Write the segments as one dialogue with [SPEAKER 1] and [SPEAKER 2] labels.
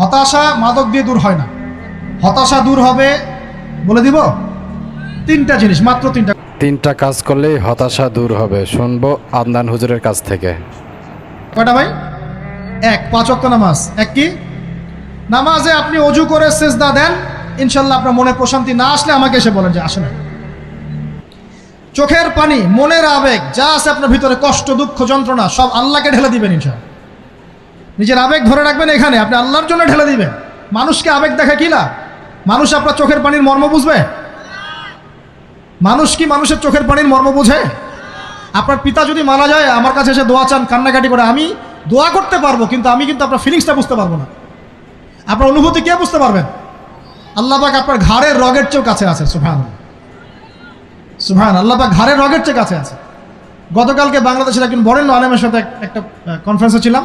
[SPEAKER 1] হতাশা মাদক দিয়ে দূর হয় না। হতাশা দূর হবে বলে দিব তিনটা জিনিস মাত্র তিনটা।
[SPEAKER 2] তিনটা কাজ করলেই হতাশা দূর হবে। শুনব আদনান হুজুরের কাছ থেকে।
[SPEAKER 1] কয়টা ভাই? এক পাঁচ ওয়াক্ত নামাজ। এক কি? নামাজে আপনি অজু করে সেজদা দেন ইনশাল্লাহ আপনার মনে প্রশান্তি না আসলে আমাকে এসে বলেন যে আসে না। চোখের পানি মনের আবেগ যা আছে আপনার ভিতরে কষ্ট দুঃখ যন্ত্রণা সব আল্লাহকে ঢেলে দিবেন ইনশাল নিজের আবেগ ধরে রাখবেন এখানে, আপনি আল্লাহর জন্য ঢেলে দিবেন। মানুষকে আবেগ দেখা কি লাভ মানুষ আপনার চোখের পানির মর্ম বুঝবে? মানুষ কি মানুষের চোখের পানির মর্ম বুঝে? আপনার পিতা যদি মারা যায়, আমার কাছে এসে দোয়া চান, কান্নাকাটি করে, আমি দোয়া করতে পারব, কিন্তু আমি কিন্তু আপনার ফিলিংসটা বুঝতে পারব না। আপনার অনুভূতি কে বুঝতে পারবেন আল্লাহ পাক আপনার ঘাড়ের রগের চেয়েও কাছে আছে সুফান সুফান আল্লাহ পাক ঘাড়ের রগের চেয়ে কাছে আছে। গতকালকে বাংলাদেশের একজন বরেণ্য আলেমের সাথে একটা কনফারেন্সে ছিলাম।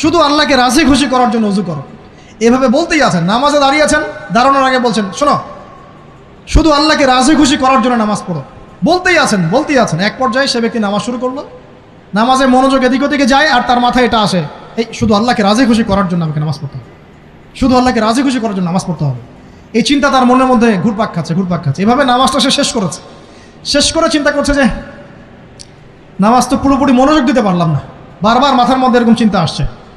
[SPEAKER 1] শুধু আল্লাহকে রাজি খুশি করার জন্য অজু করো। এভাবে বলতেই আছেন, নামাজে দাঁড়িয়ে আছেন, দাঁড়ানোর আগে বলছেন, শোনো, শুধু আল্লাহকে রাজি খুশি করার জন্য নামাজ পড়ো। বলতেই আছেন বলতেই আছেন, এক পর্যায়ে সে ব্যক্তি নামাজ শুরু করল। নামাজে মনোযোগ এদিক ওদিকে যায় আর তার মাথায় এটা আসে, এই শুধু আল্লাহকে রাজি খুশি করার জন্য আমাকে নামাজ পড়তে হবে। শুধু আল্লাহকে রাজি খুশি করার জন্য নামাজ পড়তে হবে। এই চিন্তা তার মনের মধ্যে ঘুরপাক খাচ্ছে ঘুরপাক খাচ্ছে। এভাবে নামাজটা সে শেষ করেছে। শেষ করে চিন্তা করছে যে, নামাজ তো পুরোপুরি মনোযোগ দিতে পারলাম না। বারবার মাথার মধ্যে এরকম চিন্তা আসছে।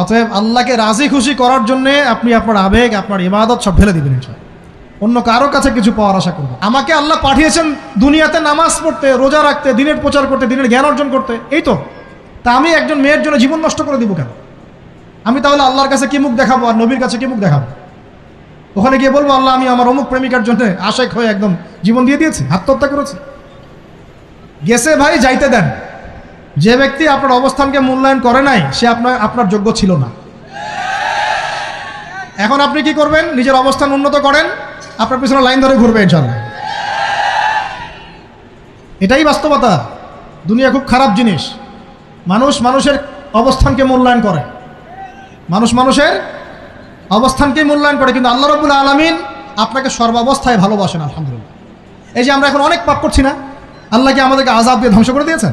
[SPEAKER 1] অতএব আল্লাহকে রাজি খুশি করার জন্য আপনি আপনার আবেগ, আপনার ইবাদত সব ফেলে দিবেন। অন্য কারও কাছে কিছু পাওয়ার আশা করবেন আমাকে আল্লাহ পাঠিয়েছেন দুনিয়াতে নামাজ পড়তে, রোজা রাখতে, দিনের প্রচার করতে, দিনের জ্ঞান অর্জন করতে। এই তো। তা আমি একজন মেয়ের জন্য জীবন নষ্ট করে দিব কেন? আমি তাহলে আল্লাহর কাছে কি মুখ দেখাবো আর নবীর কাছে কি মুখ দেখাবো? ওখানে গিয়ে বলব, আল্লাহ, আমি আমার অমুক প্রেমিকার জন্য আশেক হয়ে একদম জীবন দিয়ে দিয়েছি, আত্মহত্যা করেছি। গেছে ভাই, যাইতে দেন। যে ব্যক্তি আপনার অবস্থানকে মূল্যায়ন করে নাই, সে আপনার আপনার যোগ্য ছিল না। এখন আপনি কি করবেন? নিজের অবস্থান উন্নত করেন, আপনার পিছনে লাইন ধরে ঘুরবে ইনশাল্লাহ এটাই বাস্তবতা। দুনিয়া খুব খারাপ জিনিস। মানুষ মানুষের অবস্থানকে মূল্যায়ন করে। মানুষ মানুষের অবস্থানকে মূল্যায়ন করে, কিন্তু আল্লাহ রবুল আলমিন আপনাকে সর্বাবস্থায় ভালোবাসেন, আলহামদুলিল্লাহ। এই যে আমরা এখন অনেক পাপ করছি না? আল্লাহ কি আমাদেরকে আজাব দিয়ে ধ্বংস করে দিয়েছেন?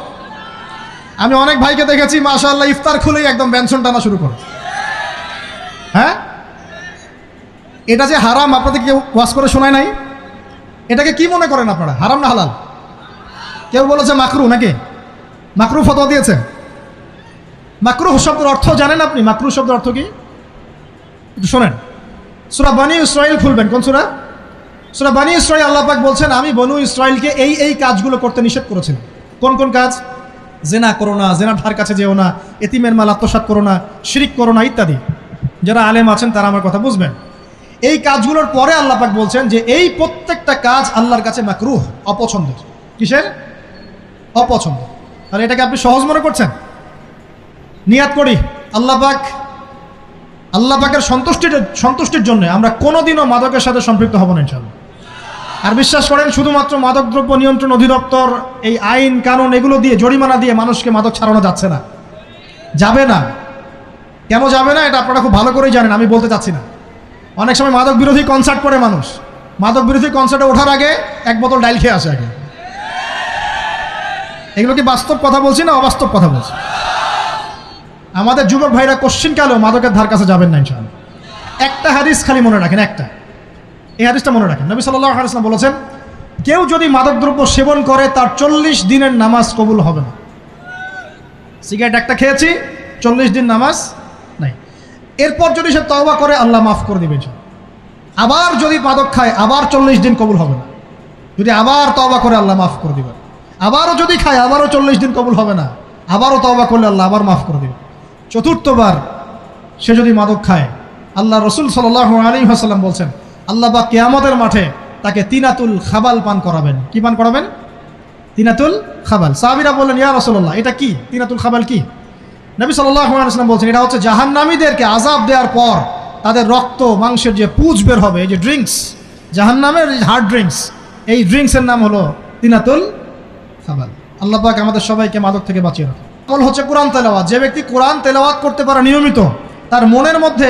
[SPEAKER 1] আমি অনেক ভাইকে দেখেছি, মাশাআল্লাহ, ইফতার খুলেই একদম ব্যঞ্জন টানা শুরু করে। হ্যাঁ? এটা যে হারাম আপনাদের কেউ ওয়াশ করে শোনায় নাই? এটাকে কি মনে করেন আপনারা? হারাম না হালাল? কেউ বলেছে মাকরু নাকি? মাকরু ফতোয়া দিয়েছে। মাকরু শব্দের অর্থ জানেন আপনি? মাকরু শব্দের অর্থ কি? একটু শোনেন। সুরা বানি ইসরায়েল খুলবেন, কোন সুরা? সুরা বানি ইসরায়েল আল্লাহ পাক বলছেন, আমি বনু ইসরায়েলকে এই এই কাজগুলো করতে নিষেধ করেছিলাম। কোন কোন কাজ? জেনা করো না জেনা ধার কাছে যেও না, এতিমের মাল আত্মসাৎ করো না, শিরিক করো না, ইত্যাদি। যারা আলেম আছেন, তারা আমার কথা বুঝবেন। এই কাজগুলোর পরে আল্লাহ পাক বলছেন যে এই প্রত্যেকটা কাজ আল্লাহর কাছে মাকরুহ, অপছন্দের। কিসের? অপছন্দ তাহলে এটাকে আপনি সহজ মনে করছেন? নিয়াত করি। আল্লাহ পাক, আল্লাহ পাকের সন্তুষ্টির সন্তুষ্টির জন্য আমরা কোনোদিনও মাদকের সাথে সম্পৃক্ত হব না ইনশাল্লাহ আর বিশ্বাস করেন, শুধুমাত্র মাদকদ্রব্য নিয়ন্ত্রণ অধিদপ্তর, এই আইন, কানুন এগুলো দিয়ে, জরিমানা দিয়ে মানুষকে মাদক ছাড়ানো যাচ্ছে না। যাবে না। কেন যাবে না? এটা আপনারা খুব ভালো করেই জানেন, আমি বলতে চাচ্ছি না। অনেক সময় মাদক বিরোধী কনসার্ট করে মানুষ। মাদক বিরোধী কনসার্টে ওঠার আগে এক বোতল ডাইল খেয়ে আসে আগে। এগুলো কি বাস্তব কথা বলছি না অবাস্তব কথা বলছি? আমাদের যুবক ভাইরা কোশ্চিন কালেও মাদকের ধার কাছে যাবেন না, ইনশাআল্লাহ। একটা হাদিস খালি মনে রাখেন, একটা। এই হাদিসটা মনে রাখেন। নবী সাল্লাহ আলাইসলাম বলেছেন, কেউ যদি মাদকদ্রব্য সেবন করে, তার চল্লিশ দিনের নামাজ কবুল হবে না। সিগারেট একটা খেয়েছি, চল্লিশ দিন নামাজ নাই। এরপর যদি সে তওবা করে, আল্লাহ মাফ করে দিবে আবার যদি মাদক খায়, আবার চল্লিশ দিন কবুল হবে না। যদি আবার তওবা করে, আল্লাহ মাফ করে দিবেন আবারও যদি খায়, আবারও চল্লিশ দিন কবুল হবে না। আবারও তওবা করলে, আল্লাহ আবার মাফ করে দিবে। চতুর্থবার সে যদি মাদক খায়, আল্লাহ রসুল সাল্লাহ আলী হাসাল্লাম বলছেন আল্লাহ বা কেয়ামতের মাঠে তাকে তিনাতুল খাবাল পান করাবেন। কি পান করাবেন? তিনাতুল খাবাল। সাহাবিরা বললেন, ইয়া রসল্লাহ এটা কি? তিনাতুল খাবাল কি? নবী সাল্লাম বলছেন, এটা হচ্ছে জাহান্নামীদেরকে আজাব দেওয়ার পর তাদের রক্ত, মাংসের যে পুজ বের হবে, এই যে ড্রিঙ্কস জাহান্নামের হার্ড ড্রিঙ্কস এই ড্রিঙ্কসের নাম হলো তিনাতুল খাবাল। আল্লাহ পাক আমাদের সবাইকে মাদক থেকে বাঁচিয়ে রাখে আমল হচ্ছে কোরআন তেলাওয়াত। যে ব্যক্তি কোরআন তেলাওয়াত করতে পারে নিয়মিত, তার মনের মধ্যে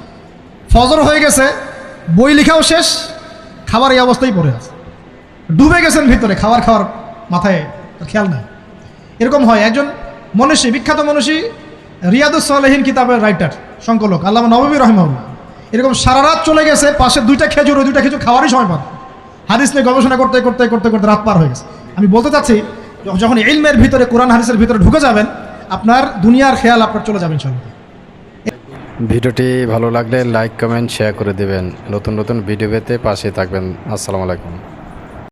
[SPEAKER 1] ফজর হয়ে গেছে, বই লেখাও শেষ, খাবার এই অবস্থায় পড়ে আছে। ডুবে গেছেন ভিতরে, খাবার খাওয়ার মাথায় খেয়াল নাই। এরকম হয়, একজন মনীষী, বিখ্যাত মনীষী, রিয়াদুস সালেহীন কিতাবের রাইটার সংকলক আল্লাহ নবী রহমাউল্লাহ এরকম সারা রাত চলে গেছে, পাশে দুইটা খেজুর, ওই দুইটা খেজুর খাওয়ারই সময় পান। হাদিস নিয়ে গবেষণা করতে করতে করতে করতে রাত পার হয়ে গেছে। আমি বলতে চাচ্ছি, যখন ইলমের ভিতরে, কোরআন হাদিসের ভিতরে ঢুকে যাবেন, আপনার দুনিয়ার খেয়াল আপনার চলে যাবেন সঙ্গে
[SPEAKER 2] ভিডিওটি ভালো লাগলে লাইক, কমেন্ট শেয়ার করে দেবেন। নতুন নতুন ভিডিও পেতে পাশে থাকবেন। আসসালামু আলাইকুম।